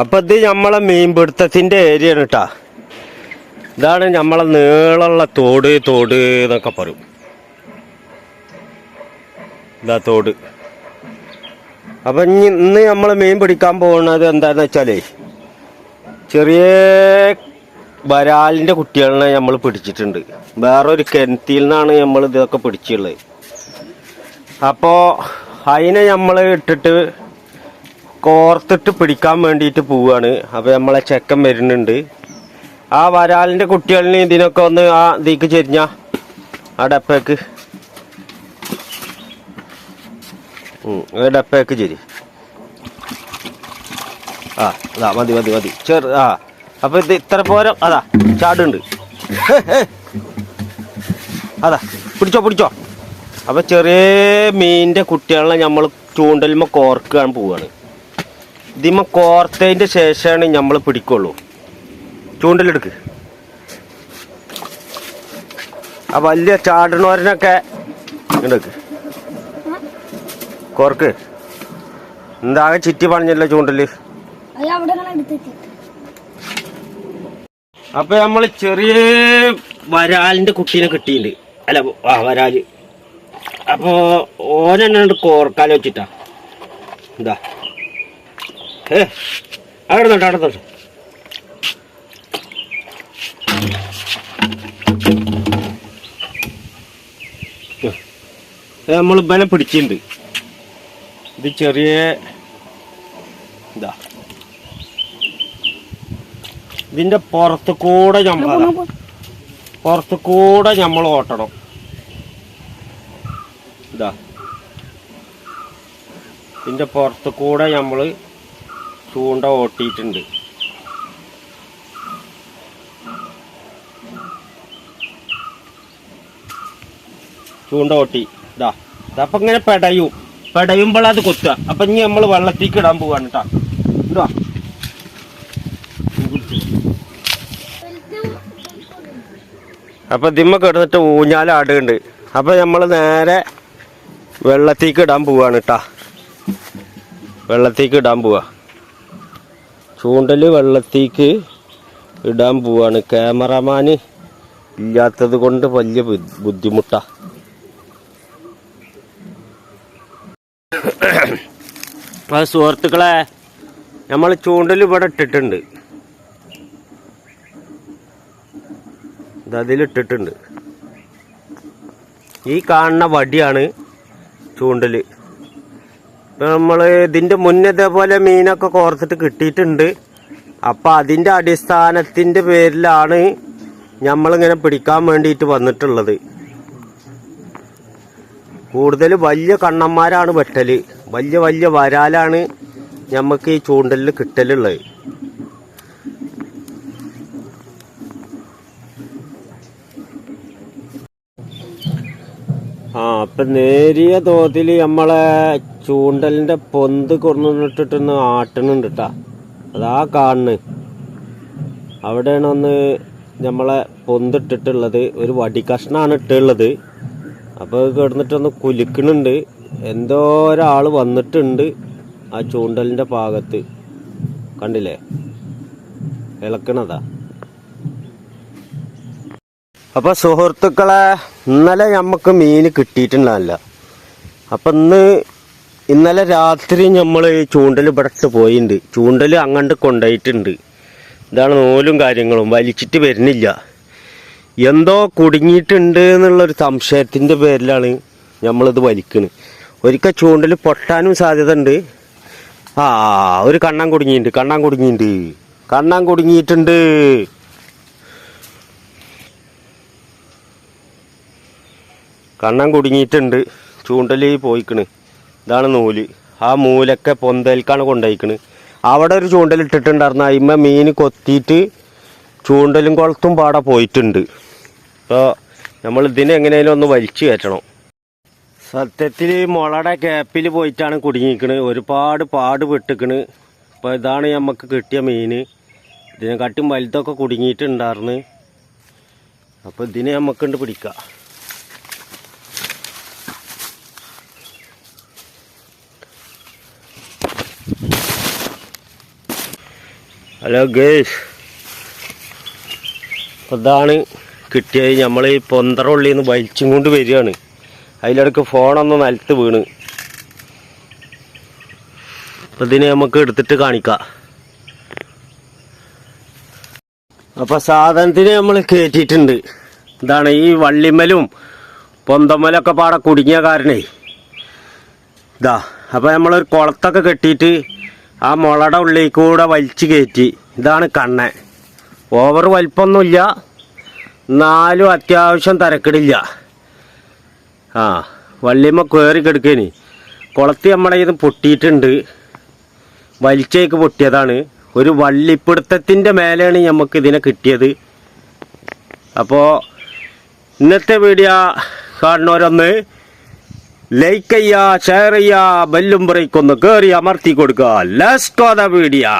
അപ്പൊ ഇത് നമ്മളെ മീൻപിടുത്തത്തിന്റെ ഏരിയ ആണ് കേട്ടാ ഇതാണ് നമ്മളെ നീളമുള്ള തോട് തോട് എന്നൊക്കെ പറയും. ഇതാ തോട്. അപ്പൊ ഇനി ഇന്ന് നമ്മൾ മീൻ പിടിക്കാൻ പോകുന്നത് എന്താന്ന് വെച്ചാലേ ചെറിയ വരാലിന്റെ കുട്ടികളെ നമ്മൾ പിടിച്ചിട്ടുണ്ട്. വേറൊരു കിണറ്റിൽ നിന്നാണ് നമ്മൾ ഇതൊക്കെ പിടിച്ചുള്ളത് അപ്പോൾ അതിനെ നമ്മൾ ഇട്ടിട്ട് കോർത്തിട്ട് പിടിക്കാൻ വേണ്ടിയിട്ട് പോവുകയാണ് അപ്പോൾ നമ്മളെ ചെക്കൻ വരുന്നുണ്ട്. ആ വരാലിന്റെ കുട്ടികളിന് ഇതിനൊക്കെ ഒന്ന് ആ ഇതിക്ക് ചെരിഞ്ഞ ആ ഡപ്പേക്ക്. ഡപ്പേക്ക് ചെരി. ആ അതാ മതി മതി മതി. ചെറു ആ അപ്പോൾ ഇത് ഇത്ര പോരം അതാ ചാടുണ്ട്. അതാ പിടിച്ചോ പിടിച്ചോ. അപ്പൊ ചെറിയ മീനിന്റെ കുട്ടികളെ നമ്മൾ ചൂണ്ടലുമ്പോ കോർക്കാൻ പോവാണ്. ഇതിമ്മ കോർത്തതിന്റെ ശേഷമാണ് നമ്മൾ പിടിക്കുള്ളൂ. ചൂണ്ടലെടുക്ക്. ആ വലിയ ചാടണോരനൊക്കെ എടുക്ക് കോർക്ക്. എന്താകെ ചുറ്റി പണിഞ്ഞല്ലോ ചൂണ്ടൽ? അപ്പൊ നമ്മൾ ചെറിയ വരാലിന്റെ കുട്ടീനെ കിട്ടിയിട്ടുണ്ട് അല്ല ആ വരാൽ. അപ്പോ ഓനെന്നെ കോർക്കാലോ വെച്ചിട്ടാ എന്താ? ഏ? അവിടെ നോട്ടോ അവിടെ നോട്ടോ നമ്മൾ ബലം പിടിച്ചിട്ടുണ്ട്. ഇത് ചെറിയ ഇതാ. ഇതിന്റെ പുറത്ത് കൂടെ നമ്മൾ പുറത്ത് കൂടെ നമ്മൾ ഓട്ടണം. ഇതാ. ഇതിന്റെ പുറത്ത് കൂടെ നമ്മൾ ചൂണ്ട ഓട്ടിയിട്ടുണ്ട്. ചൂണ്ട ഓട്ടി. ഇതാ ഇതപ്പൊ ഇങ്ങനെ പെടയും. പെടയുമ്പോൾ അത് കൊത്തുക. അപ്പൊ ഇനി നമ്മൾ വെള്ളത്തേക്ക് ഇടാൻ പോവാണ് കേട്ടാ ഇതാ അപ്പൊ ദിമ്മ കിടന്നിട്ട് ഊഞ്ഞാലാടുണ്ട് അപ്പൊ നമ്മൾ നേരെ വെള്ളത്തേക്ക് ഇടാൻ പോവാണ് കേട്ടാ വെള്ളത്തേക്ക് ഇടാൻ പോവാ. ചൂണ്ടൽ വെള്ളത്തേക്ക് ഇടാൻ പോവാണ്. ക്യാമറമാന് ഇല്ലാത്തത് കൊണ്ട് വലിയ ബുദ്ധിമുട്ടാ. അപ്പൊ സുഹൃത്തുക്കളെ നമ്മൾ ചൂണ്ടൽ ഇവിടെ ഇട്ടിട്ടുണ്ട്. അതിലിട്ടിട്ടുണ്ട് ഈ കാണുന്ന വടിയാണ് ചൂണ്ടൽ. ഇപ്പൊ ഇതിന്റെ ഇതിന്റെ മുന്നേ ഇതേപോലെ മീനൊക്കെ കോർത്തിട്ട് കിട്ടിയിട്ടുണ്ട്. അപ്പൊ അതിന്റെ അടിസ്ഥാനത്തിന്റെ പേരിലാണ് നമ്മളിങ്ങനെ പിടിക്കാൻ വേണ്ടിയിട്ട് വന്നിട്ടുള്ളത്. കൂടുതൽ വലിയ കണ്ണന്മാരാണ് വെട്ടൽ. വലിയ വലിയ വരാലാണ് നമുക്ക് ഈ ചൂണ്ടലിൽ കിട്ടലുള്ളത്. ആ അപ്പൊ നേരിയ തോതിൽ നമ്മളെ ചൂണ്ടലിന്റെ പൊന്ത് കൊണ്ടിട്ടിട്ടൊന്ന് ആട്ടണുണ്ട് കേട്ടാ അതാ കാണുന്നു അവിടെയാണ് ഒന്ന് നമ്മളെ പൊന്തിട്ടിട്ടുള്ളത്. ഒരു വടി കഷ്ണാണ് ഇട്ടുള്ളത്. അപ്പൊ അത് കിടന്നിട്ടൊന്ന് കുലുക്കണുണ്ട്. എന്തോ ഒരാൾ വന്നിട്ടുണ്ട് ആ ചൂണ്ടലിന്റെ ഭാഗത്ത്. കണ്ടില്ലേ? ഇളക്കണതാ. അപ്പൊ സുഹൃത്തുക്കളെ ഇന്നലെ നമുക്ക് മീൻ കിട്ടിയിട്ടുണ്ടല്ല അപ്പൊ ഇന്ന് ഇന്നലെ രാത്രി നമ്മൾ ചൂണ്ടൽ ഇവിടട്ട് പോയിണ്ട്. ചൂണ്ടൽ അങ്ങോട്ട് കൊണ്ടുപോയിട്ടുണ്ട് ഇതാണ് നൂലും കാര്യങ്ങളും. വലിച്ചിട്ട് വരുന്നില്ല. എന്തോ കുടുങ്ങിയിട്ടുണ്ട് എന്നുള്ളൊരു സംശയത്തിന്റെ പേരിലാണ് നമ്മളിത് വലിക്കുന്നത് ഒരിക്കൽ ചൂണ്ടൽ പൊട്ടാനും സാധ്യത ഉണ്ട് ആ ഒരു കണ്ണം കുടുങ്ങിയിട്ടുണ്ട് കണ്ണാൻ കുടുങ്ങിയിട്ടുണ്ട് കണ്ണാൻ കുടുങ്ങിയിട്ടുണ്ട്. കണ്ണം കുടുങ്ങിയിട്ടുണ്ട്. ചൂണ്ടൽ പോയിക്കണ്. ഇതാണ് നൂൽ. ആ മൂലൊക്കെ പൊന്തേൽക്കാണ് കൊണ്ടുപോയിക്കണ്. അവിടെ ഒരു ചൂണ്ടൽ ഇട്ടിട്ടുണ്ടായിരുന്നു. അതിമ്മ മീൻ കൊത്തിയിട്ട് ചൂണ്ടലും കുളത്തും പാടെ പോയിട്ടുണ്ട്. അപ്പോൾ നമ്മൾ ഇതിനെ എങ്ങനെയാലും ഒന്ന് വലിച്ചു കയറ്റണം. സത്യത്തിൽ മുളയുടെ ക്യാപ്പിൽ പോയിട്ടാണ് കുടുങ്ങിക്കണ്. ഒരുപാട് പാട് പെട്ടിക്കണ്. അപ്പോൾ ഇതാണ് നമുക്ക് കിട്ടിയ മീൻ. ഇതിനെക്കാട്ടും വലുതൊക്കെ കുടുങ്ങിയിട്ടുണ്ടായിരുന്നു. അപ്പോൾ ഇതിനെ നമുക്കുണ്ട് പിടിക്കാം. ഹലോ ഗേഷ് അതാണ് കിട്ടിയത്. നമ്മൾ ഈ പൊന്തറുള്ളിൽ നിന്ന് വലിച്ചും കൊണ്ട് വരികയാണ്. അതിലിടക്ക് ഫോണൊന്ന് നിലത്ത് വീണ്. അപ്പം ഇതിനെ നമുക്ക് എടുത്തിട്ട് കാണിക്കാം. അപ്പം സാധനത്തിന് നമ്മൾ കയറ്റിയിട്ടുണ്ട് ഇതാണ് ഈ വള്ളിമലും പൊന്തമ്മലൊക്കെ പാടെ കുടുങ്ങിയ കാരണേ. ഇതാ അപ്പം നമ്മളൊരു കുളത്തൊക്കെ കെട്ടിയിട്ട് ആ മുളയുടെ ഉള്ളിൽ കൂടെ വലിച്ചു കയറ്റി. ഇതാണ് കണ്ണൻ ഓവർ വലിപ്പമൊന്നുമില്ല. എന്നാലും അത്യാവശ്യം തിരക്കിടില്ല. ആ വള്ളിമ്മ കയറി കിടക്കേനി. കുളത്തി നമ്മുടെ ഇത് പൊട്ടിയിട്ടുണ്ട്. വലിച്ചേക്ക് പൊട്ടിയതാണ്. ഒരു വള്ളിപ്പിടുത്തത്തിന്റെ മേലെയാണ് നമുക്ക് ഇതിനെ കിട്ടിയത്. അപ്പോൾ ഇന്നത്തെ വീഡിയോ കാണുന്നവരൊന്ന് ലൈക്ക് ചെയ്യുക ഷെയർ ചെയ്യുക ബെല്ലും ബ്രേക്കൊന്ന് കയറി അമർത്തി കൊടുക്കുക. Lust the video